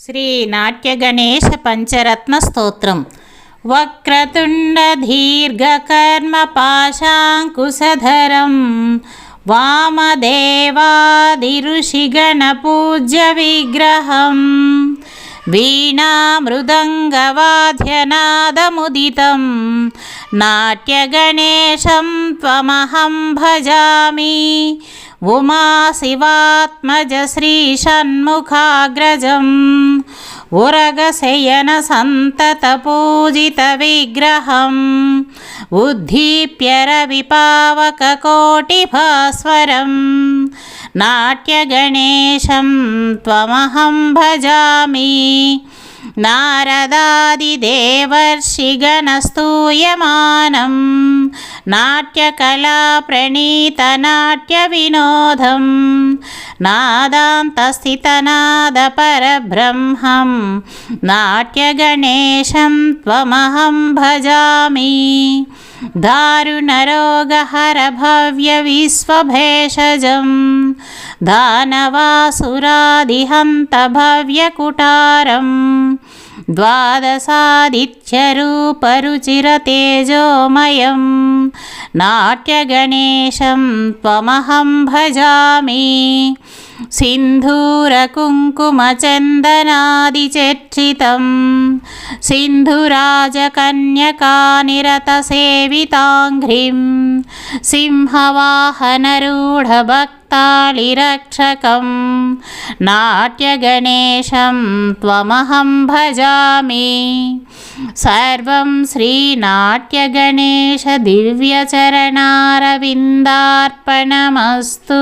శ్రీ నాట్యగణేశ పంచరత్న స్తోత్రం వక్రతుండ దీర్ఘకర్మ పాశాంకుశధరం వామదేవాదిఋషిగణ పూజ్య విగ్రహం వీణామృదంగవాద్యనాదముదితం ఉమా శివాత్మజ శ్రీషణ్ముఖాగ్రజం ఉరగశయన సంతత పూజిత విగ్రహం ఉద్దీప్య రవిపావకకోటిభాస్వరం నాట్యగణేశం త్వమహం భజామి. नारदादिदेवर्षिगणस्तूयमानं नाट्यकलाप्रणीतनाट्यविनोदं नादान्तस्थितनादपरब्रह्मं नाट्यगणेशं त्वमहं भजामि दारुणरोगहरभव्यविश्वभेषजं दानवासुरादिहन्तभव्यकुटारम् द्वादशादित्यरूपरुचिरतेजोमयं नाट्यगणेशं त्वमहं भजामि सिन्धूरकुङ्कुमचन्दनादिचर्चितं सिन्धुराजकन्यकानिरतसेविताङ्घ्रिं सिंहवाहनरूढभक्तालिरक्षकं नाट्यगणेशं त्वमहं भजामि सर्वं श्रीनाट्यगणेशदिव्यचरणारविन्दार्पणमस्तु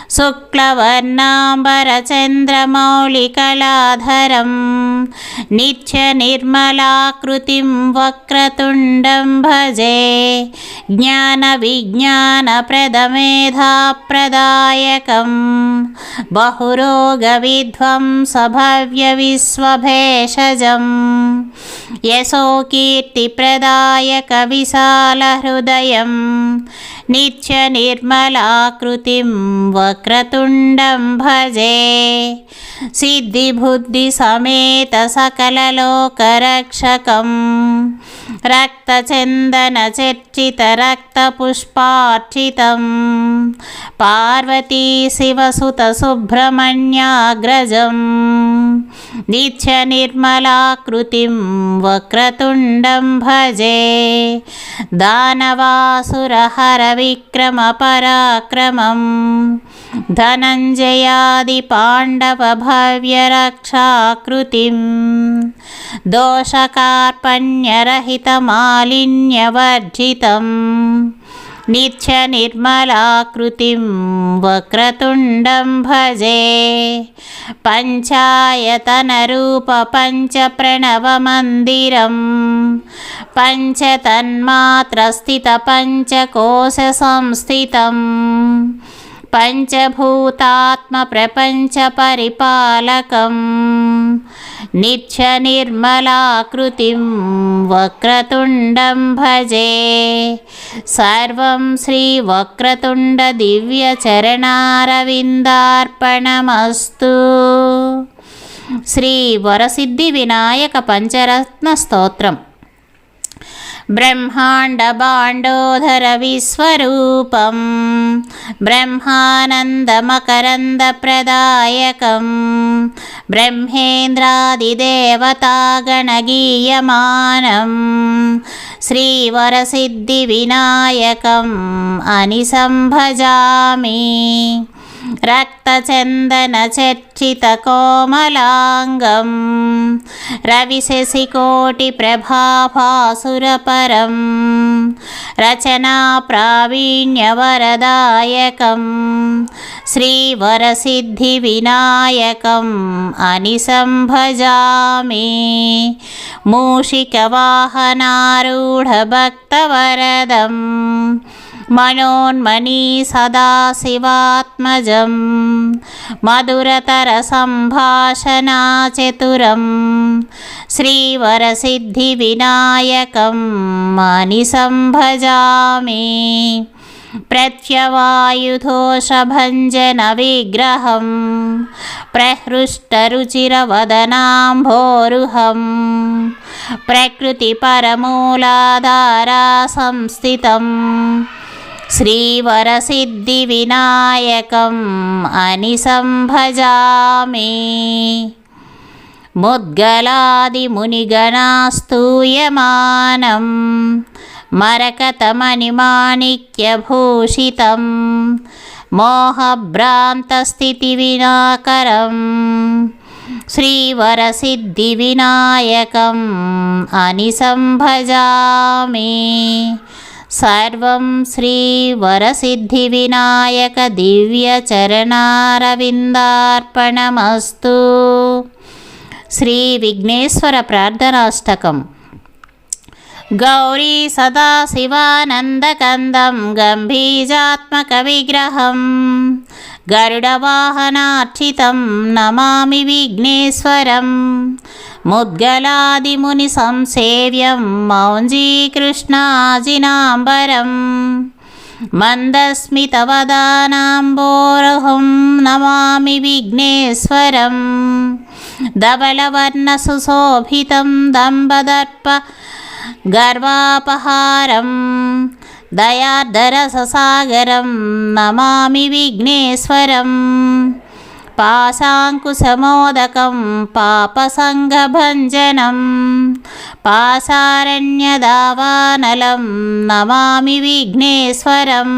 शुक्लवर्णाम्बरचन्द्रमौलिकलाधरं नित्यनिर्मलाकृतिं वक्रतुण्डं भजे ज्ञानविज्ञानप्रदमेधाप्रदायकं बहुरोगविध्वंसभव्यविश्वभेषजं यशोकीर्तिप्रदायकविशालहृदयम् नित्यनिर्मलाकृतिं वक्रतुण्डं भजे सिद्धिबुद्धिसमेतसकललोकरक्षकं रक्तचन्दनचर्चितरक्तपुष्पार्चितं पार्वतीशिवसुतसुब्रह्मण्याग्रजं नित्यनिर्मलाकृतिं वक्रतुण्डं भजे दानवासुरहरविक्रमपराक्रमं धनञ्जयादिपाण्डवभव्यरक्षाकृतिं दोषकार्पण्यरहितमालिन्यवर्जितं नित्यनिर्मलाकृतिं वक्रतुण्डं भजे पञ्चायतनरूपपञ्चप्रणवमन्दिरं पञ्चतन्मात्रस्थितपञ्चकोशसंस्थितम् पञ्चभूतात्मप्रपञ्चपरिपालकं नित्यनिर्मलाकृतिं वक्रतुण्डं भजे सर्वं श्रीवक्रतुण्डदिव्यचरणारविन्दार्पणमस्तु श्रीवरसिद्धिविनायकपञ्चरत्नस्तोत्रम् ब्रह्माण्डभाण्डोधरविश्वरूपं ब्रह्मानन्दमकरन्दप्रदायकं ब्रह्मेन्द्रादिदेवतागणगीयमानं श्रीवरसिद्धिविनायकम् अनिसम्भजामि। रक्तचन्दनचर्चितकोमलाङ्गं रविशशिकोटिप्रभाभासुरपरं रचनाप्रावीण्यवरदायकं श्रीवरसिद्धिविनायकम् अनिसं भजामि मूषिकवाहनारूढभक्तवरदम् मनोन्मनी सदाशिवात्मजं मधुरतरसम्भाषणाचतुरं श्रीवरसिद्धिविनायकं मनिसम्भजामि प्रत्यवायुधोषभञ्जनविग्रहं प्रहृष्टरुचिरवदनाम्भोरुहं प्रकृतिपरमूलाधारा संस्थितं श्रीवरसिद्धिविनायकम् अनिसम्भजामि मुद्गलादिमुनिगणास्तूयमानं मरकतमणिमाणिक्यभूषितं मोहभ्रान्तस्थितिविनाकरं श्रीवरसिद्धिविनायकम् अनिसम्भजामि సర్వం శ్రీ వరసిద్ధివినాయక దివ్యచరణారవిందార్పణమస్తు. శ్రీ విఘ్నేశ్వర ప్రార్థనాష్టకం. గౌరీ సదాశివానందకందం గంభీజాత్మక విగ్రహం గరుడవాహనార్చితం నమామి విఘ్నేశ్వరం ముద్గలాదిముని సంసేవ్యం మౌంజీకృష్ణాజినాంబరం మందస్మితవదానాంబోరహం నమామి విఘ్నేశ్వరం धवलवर्णसुशोभितं दम्बदर्प गर्वापहारं దయార్ధరససాగరం నమామి విఘ్నేశ్వరం. పాశాంకుశమోదకం పాపసంగభంజనం. పాశారణ్యదావానలం నమామి విఘ్నేశ్వరం.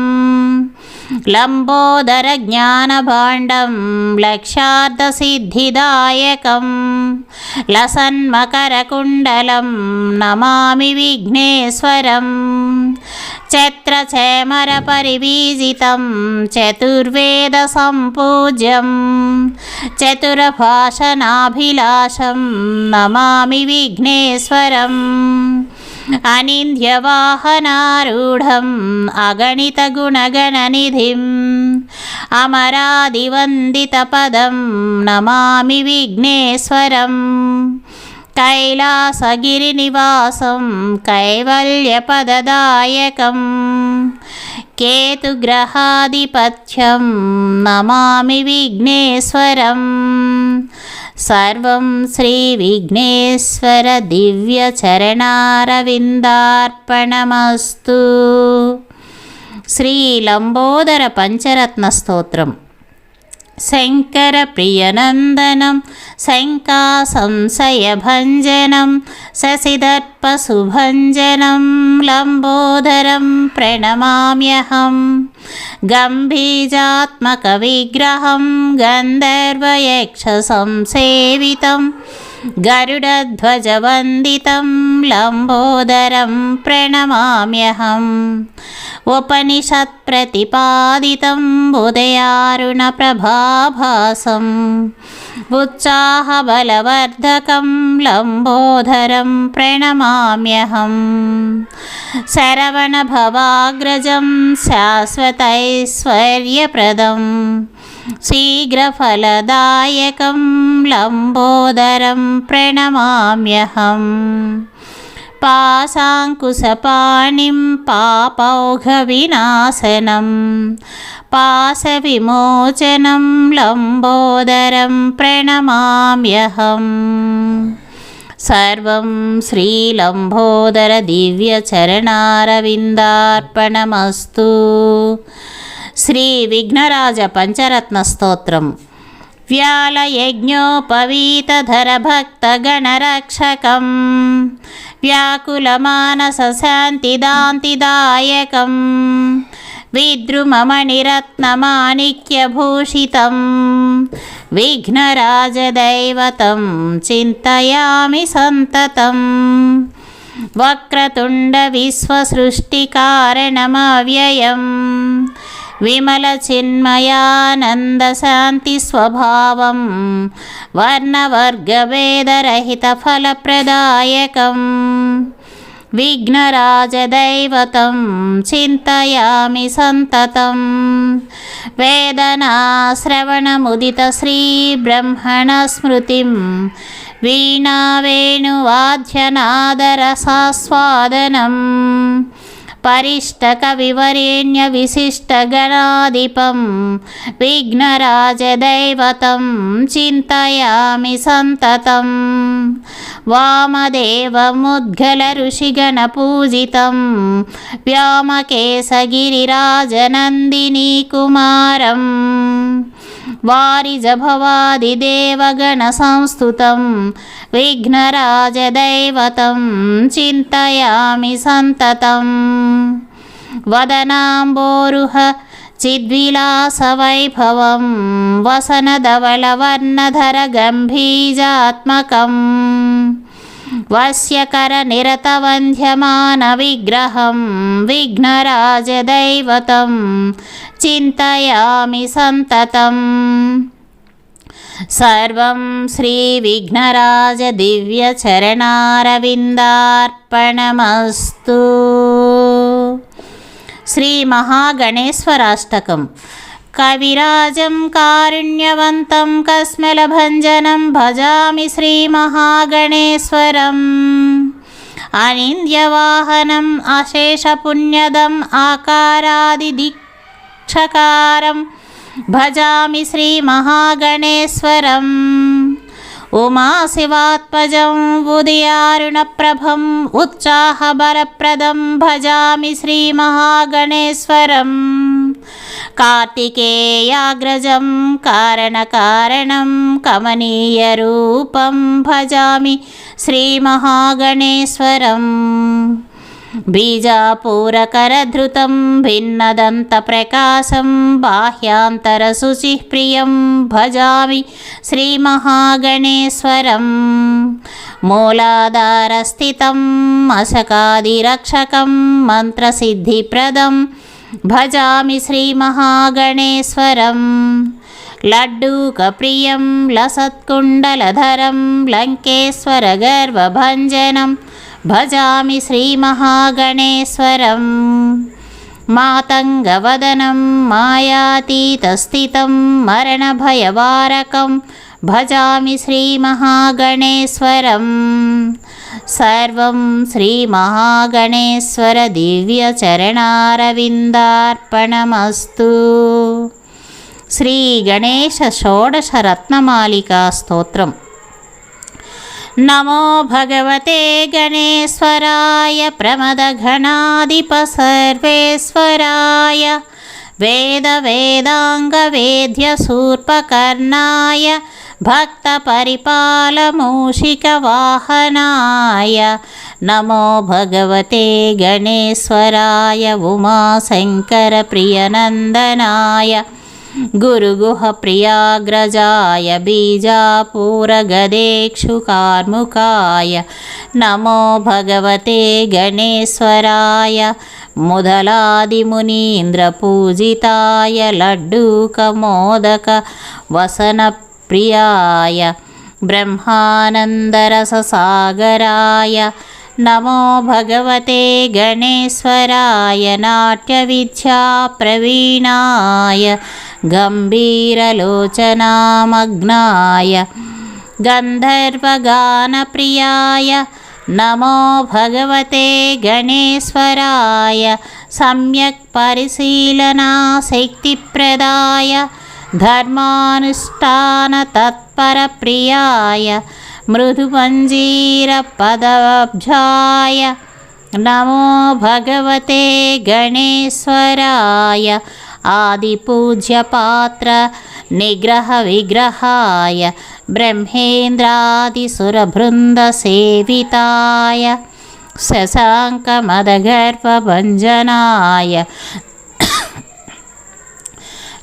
లంబోదరజ్ఞానభాండం లక్షార్థసిద్ధిదాయకం లసన్మకరకుండలం నమామి విఘ్నేశ్వరం. चत्रचेमरपरिवीजितं चतुर्वेदसम्पूज्यं चतुरभाषणाभिलाषं नमामि विघ्नेश्वरम् अनिन्द्यवाहनारूढम् अगणितगुणगणनिधिम् अमरादिवन्दितपदं नमामि विघ्नेश्वरम् కైలాసగిరినివాసం కైవల్యపదదాయకం. కేతుగ్రహాధిపత్యం నమామి విఘ్నేశ్వరం. సర్వం శ్రీ విఘ్నేశ్వర దివ్యచరణారవిందార్పణమస్తు శ్రీ లంబోదర పంచరత్న స్తోత్రం. शङ्करप्रियनन्दनं शङ्कासंशयभञ्जनं शशिदर्पसुभञ्जनं लम्बोदरं प्रणमाम्यहं गम्भीजात्मकविग्रहं गन्धर्वयक्षसंसेवितं गरुडध्वजवन्दितं लम्बोदरं प्रणमाम्यहम्। उपनिषत्प्रतिपादितम् उदयारुणप्रभाभासम् उत्साहबलवर्धकं लम्बोदरं प्रणमाम्यहम्। शरवणभवाग्रजं शाश्वतैश्वर्यप्रदम् शीघ्रफलदायकं लम्बोदरं प्रणमाम्यहम् पाशाङ्कुशपाणिं पापौघविनाशनं पाशविमोचनं लम्बोदरं प्रणमाम्यहम् सर्वं श्रीलम्बोदरदिव्यचरणारविन्दार्पणमस्तु श्रीविघ्नराजपञ्चरत्नस्तोत्रम् व्यालयज्ञोपवीतधरभक्तगणरक्षकं व्याकुलमानसशान्तिदान्तिदायकं विद्रुममणिरत्नमाणिक्यभूषितं विघ्नराजदैवतं चिन्तयामि सन्ततम् वक्रतुण्डविश्वसृष्टिकारणमव्ययम् विमलचिन्मयानन्दशान्तिस्वभावं वर्णवर्गभेदरहितफलप्रदायकं विघ्नराजदैवतं चिन्तयामि सन्ततं वेदनाश्रवणमुदितश्रीब्रह्मणस्मृतिं वीणावेणुवाद्यनादरसास्वादनम् परिष्टकविवरेण्यविशिष्टगणाधिपं विघ्नराजदैवतं चिन्तयामि सन्ततं वामदेवमुद्गलऋषिगणपूजितं व्योमकेशगिरिराजनन्दिनीकुमारम् వారిజభవాదిదేవగణ సంస్థుతం విఘ్నరాజదైవతం చింతయామి సంతతం వదనాంబోరుహ చిద్విలాసవైభవం వసనధవళవర్ణధర గంభీజాత్మకం वस्यकरनिरतवन्ध्यमानविग्रहं विघ्नराजदैवतं चिन्तयामि सन्ततम् सर्वं श्रीविघ्नराजदिव्यचरणारविन्दार्पणमस्तु श्रीमहागणेश्वराष्टकम् కవిరాజం కారుణ్యవంతం కస్మలభంజనం భజామి శ్రీమహాగణేశ్వరం అనింద్యవాహనం అశేషపుణ్యదం ఆకారాదిదీక్షకారం భజామి శ్రీమహాగణేశ్వరం ఉమాశివాత్మజం ఉదయారుణప్రభం ఉత్సాహబలప్రదం భజామి శ్రీమహాగణేశ్వరం कार्तिकेयाग्रजं कारणकारणं कमनीयरूपं भजामि श्रीमहागणेश्वरम्। बीजापूरकरधृतं भिन्नदन्तप्रकाशं बाह्यान्तरशुचिः प्रियं भजामि श्रीमहागणेश्वरं मूलाधारस्थितं मशकादिरक्षकं मन्त्रसिद्धिप्रदम् भजामि श्रीमहागणेश्वरम्। लड्डूकप्रियं लसत्कुण्डलधरं लङ्केश्वरगर्वभञ्जनं। भजामि श्रीमहागणेश्वरम्। मातङ्गवदनं मायातीतस्थितं मरणभयवारकं। भजामि श्रीमहागणेश्वरम्। సర్వం శ్రీమహాగణేశ్వర దివ్యచరణారవిందార్పణమస్తు శ్రీ గణేశ షోడశ రత్నమాలికా స్తోత్రం నమో భగవతే గణేశ్వరాయ ప్రమదఘనాధిపసర్వేశ్వరాయ వేద వేదాంగవేద్య శూర్పకర్ణాయ భక్త పరిపాలమూషిక వాహనాయ. నమో భగవతే గణేశ్వరాయ ఉమాశంకర ప్రియనందనాయ. గురుగుహ ప్రియాగ్రజాయ బీజాపూరగదేక్షుకార్ముకాయ నమో భగవతే గణేశ్వరాయ ముదలాదిమునీంద్రపూజితాయ లడ్డూకమోదక వసనప్రియాయ బ్రహ్మానందరససాగరాయ. నమో భగవతే గణేశ్వరాయ. నాట్యవిద్యాప్రవీణాయ. గంభీరలోచనామగ్నాయ. గంధర్వగానప్రియాయ. నమో భగవతే గణేశ్వరాయ సమ్యక్ పరిశీలనాశక్తిప్రదాయ ధర్మానుష్ఠానతత్పరప్రియాయ మృదుమంజీరపదబ్జాయ నమో భగవతే గణేశ్వరాయ ఆదిపూజ్యపాత్ర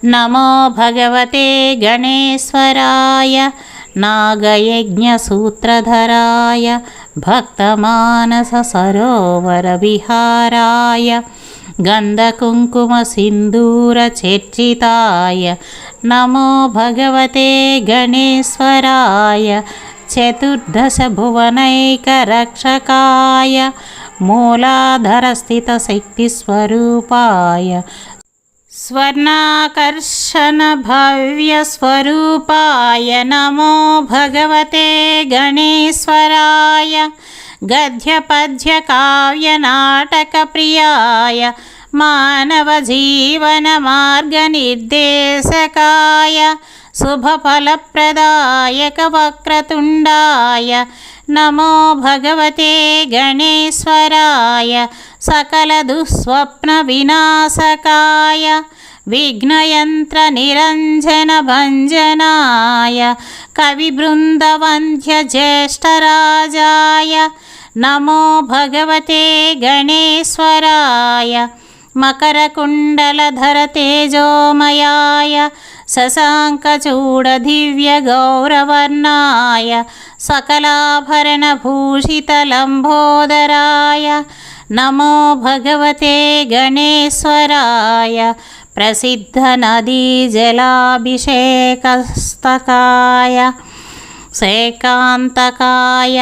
నమో భగవతే గణేశ్వరాయ నాగయజ్ఞసూత్రధరాయ భక్తమానససరోవరవిహారాయ గంధకుంకుమసింధూరచర్చితాయ నమో భగవతే గణేశ్వరాయ చతుర్దశభువనైకరక్షకాయ मूलाधरस्थितशक्तिस्वरूपाय स्वर्णाकर्षणभव्यस्वरूपाय नमो भगवते गणेश्वराय गद्यपद्यकाव्यनाटकप्रियाय मानवजीवनमार्गनिर्देशकाय शुभफलप्रदायकवक्रतुण्डाय नमो भगवते गणेश्वराय सकलदुःस्वप्नविनाशकाय विघ्नयन्त्रनिरञ्जनभञ्जनाय कविवृन्दवन्ध्यज्येष्ठराजाय नमो भगवते गणेश्वराय मकरकुण्डलधरतेजोमयाय शशाङ्कचूडदिव्यगौरवर्णाय सकलाभरणभूषितलम्बोदराय नमो भगवते गणेश्वराय प्रसिद्धनदीजलाभिषेकस्तकाय शेकान्तकाय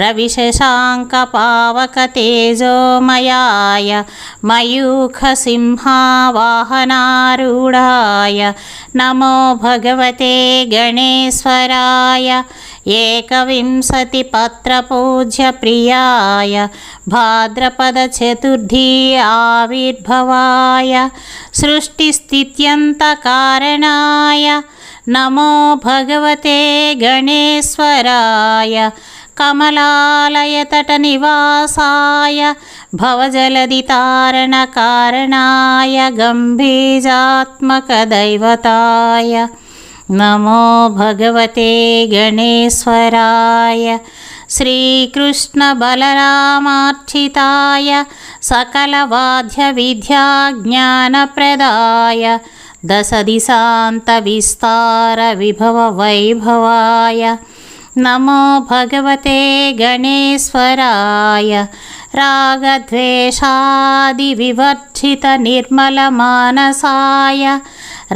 रविशशाङ्कपावकतेजोमयाय मयूखसिंहावाहनारूढाय नमो भगवते गणेश्वराय एकविंशतिपत्रपूज्यप्रियाय भाद्रपदचतुर्थी आविर्भवाय सृष्टिस्थित्यन्तकारणाय नमो भगवते गणेश्वराय कमलालयतटनिवासाय भवजलदितारणकारणाय गम्भीजात्मकदैवताय नमो भगवते गणेश्वराय श्रीकृष्णबलरामार्चिताय सकलवाद्यविद्याज्ञानप्रदाय दशदिशान्तविस्तारविभववैभवाय नमो भगवते गणेश्वराय रागद्वेषादिविवर्जितनिर्मलमानसाय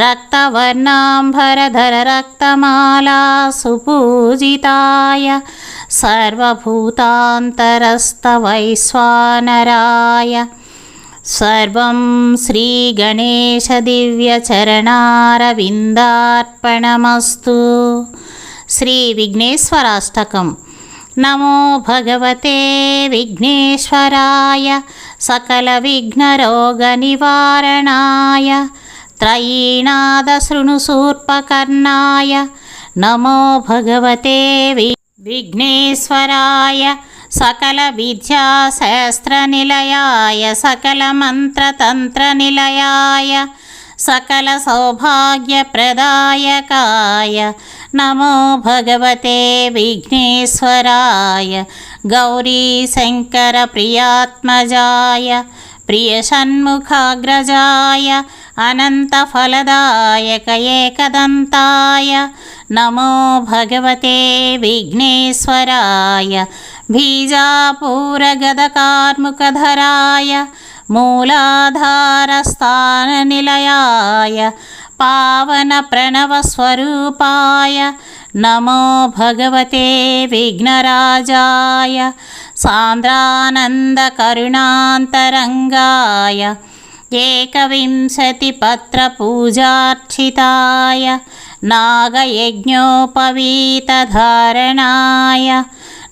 रक्तवर्णाम्भरधररक्तमाला सुपूजिताय सर्वभूतान्तरस्तवैश्वानराय सर्वं श्रीगणेशदिव्यचरणारविन्दार्पणमस्तु श्रीविघ्नेश्वराष्टकं नमो भगवते विघ्नेश्वराय सकलविघ्नरोगनिवारणाय त्रयीणादशृणुसूर्पकर्णाय नमो भगवते वि विघ्नेश्वराय सकलविद्याशास्त्रनिलयाय सकलमन्त्रतन्त्रनिलयाय सकलसौभाग्यप्रदायकाय नमो भगवते विघ्नेश्वराय गौरीशङ्करप्रियात्मजाय प्रियषण्मुखाग्रजाय अनन्तफलदायक एकदन्ताय नमो भगवते विघ्नेश्वराय बीजापूरगदकार्मुकधराय मूलाधारस्थाननिलयाय पावनप्रणवस्वरूपाय नमो भगवते विघ्नराजाय सान्द्रानन्दकरुणान्तरङ्गाय एकविंशतिपत्रपूजार्चिताय नागयज्ञोपवीतधारणाय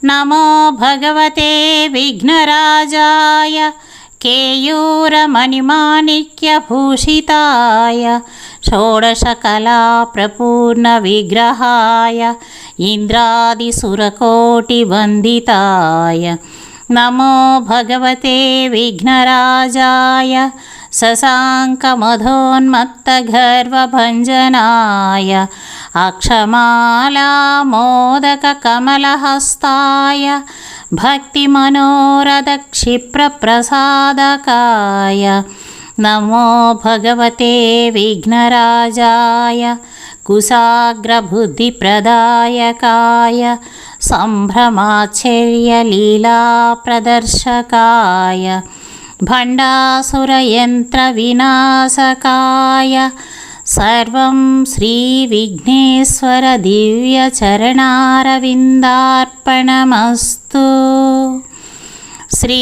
नमो भगवते विघ्नराजाय केयूरमणिमाणिक्यभूषिताय षोडशकलाप्रपूर्णविग्रहाय इन्द्रादिसुरकोटिवन्दिताय नमो भगवते विघ्नराजाय शशाङ्कमधोन्मत्तगर्वभञ्जनाय अक्षमालामोदककमलहस्ताय भक्तिमनोरथक्षिप्रप्रसादकाय नमो भगवते विघ्नराजाय कुशाग्रबुद्धिप्रदायकाय सम्भ्रमाश्चर्यलीलाप्रदर्शकाय भण्डासुरयन्त्रविनाशकाय सर्वं श्रीविघ्नेश्वरदिव्यचरणारविन्दार्पणमस्तु శ్రీ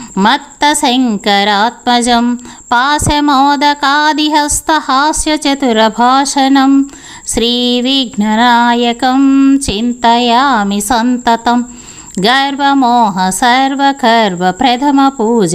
దానవాసురాదిహంత చారు సింధురాననం శ్రీవిఘ్ననాయకం చింతయామి సంతతం చందనాదిచర్చితాంగమాణిక్యభూషణం సామగానలోలచిత్త మత్తశంకరాత్మజం పాశమోదకాదిహస్తహాస్యచతురభాషణం శ్రీవిఘ్ననాయకం చింతయామి సంతతం గర్వమోహ సర్వకర్వ ప్రథమ పూజ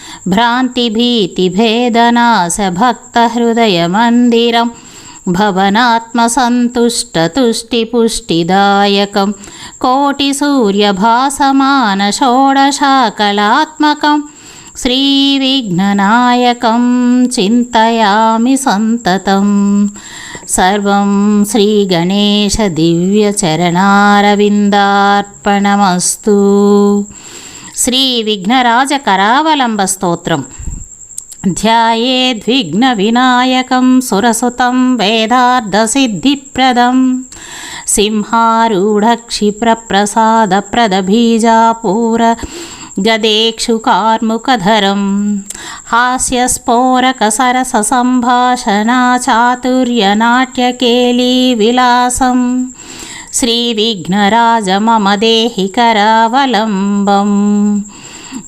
చింతయామి సంతతం ఆనందహృదయవాసచారు శూర్పకర్ణకం ఐందిరాదివంధ్యమానచారు ఏకదంతకం భావరాగతాళయుక్తభవ్యనాట్యకోవిదం శ్రీవిఘ్ననాయకం శ్రీ విఘ్నరాజ కరావలంబ భవనాత్మసంతుష్టతుష్టిపుష్టిదాయకం కోటిసూర్యభాసమానషోడశాకలాత్మకం శ్రీవిఘ్ననాయకం చింతయామి సంతతం సర్వం స్తోత్రం ధ్యాయేద్విఘ్నవినాయకం సురసుతం వేదార్థసిద్ధిప్రదం సింహారూఢక్షిప్రప్రసాదప్రదబీజాపూర గదేక్షు కార్ముకధరం. విలాసం. శ్రీవిఘ్నరాజ మమ దేహి కరావలంబం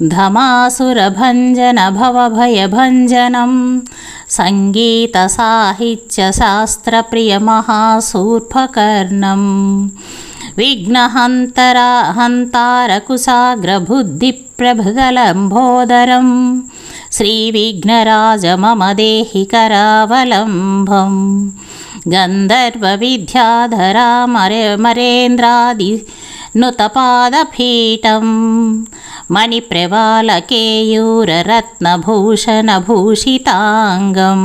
ధమాసురభంజన భవభయభంజనం సంగీతసాహిత్యశాస్త్రప్రియమహాసూర్పకర్ణం విఘ్నహంతరా హంతారకుశాగ్రబుద్ధిప్రభుదలంబోదరం శ్రీవిఘ్నరాజ మమ దేహి కరావలంబం గంధర్వవిద్యాధరా మరే మరేంద్రాది నుతపాదపీఠం మణిప్రవాళకేయూరరత్నభూషణభూషితాంగం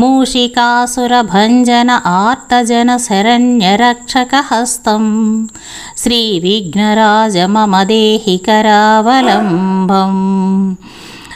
మూషికాసురభంజన ఆర్తజన శరణ్యరక్షకహస్తం శ్రీవిఘ్నరాజ మమ దేహి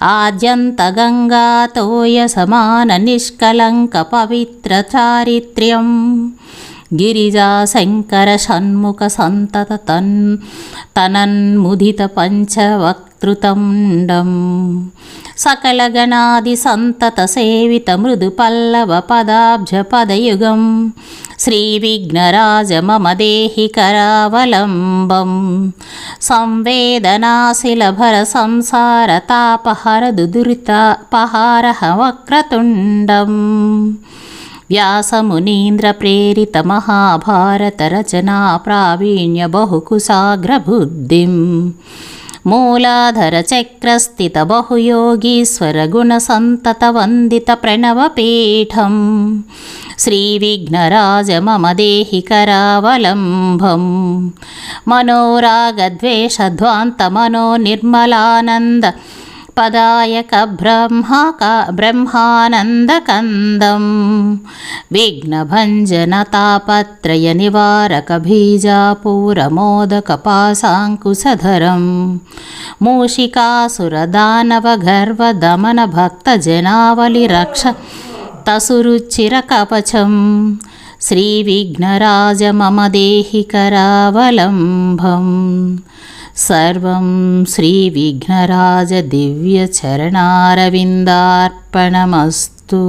ఆద్యంతగంగాతోయ సమాన నిష్కలంక పవిత్ర చారిత్ర్యం గిరిజా శంకర షణ్ముఖ సంతత తన్ తనన్ముదిత పంచవక్ సకల సకలగణాది సంతత సేవిత మృదు పల్లవ పదాబ్జ పదయుగం. శ్రీ విఘ్నరాజ మమ దేహి కరావలంబం. సంవేదనాశిలభర సంసార తాపహర దుదురితాపహారహ వక్రతుండం వ్యాసమునీంద్ర ప్రేరిత మహాభారత రచనా ప్రావీణ్య బహుకుసాగ్రబుద్ధిం మూలాధర చక్రస్థిత బహుయోగీశ్వర గుణ సంతత వందిత ప్రణవపీఠం శ్రీ విఘ్నరాజ మమ దేహి కరావలంబం మనోరాగద్వేషధ్వాంత మనో నిర్మలానంద పదాయక బ్రహ్మక బ్రహ్మానందకందం. విఘ్నభంజనతాపత్రయ నివారక బీజాపూరమోదక పాశాంకుశధరం మూషికాసురదానవగర్వదమన భక్తజనావలి రక్ష తసురుచిరకపచం శ్రీవిఘ్నరాజ सर्वं श्रीविघ्नराज दिव्यचरणारविन्दार्पणमस्तु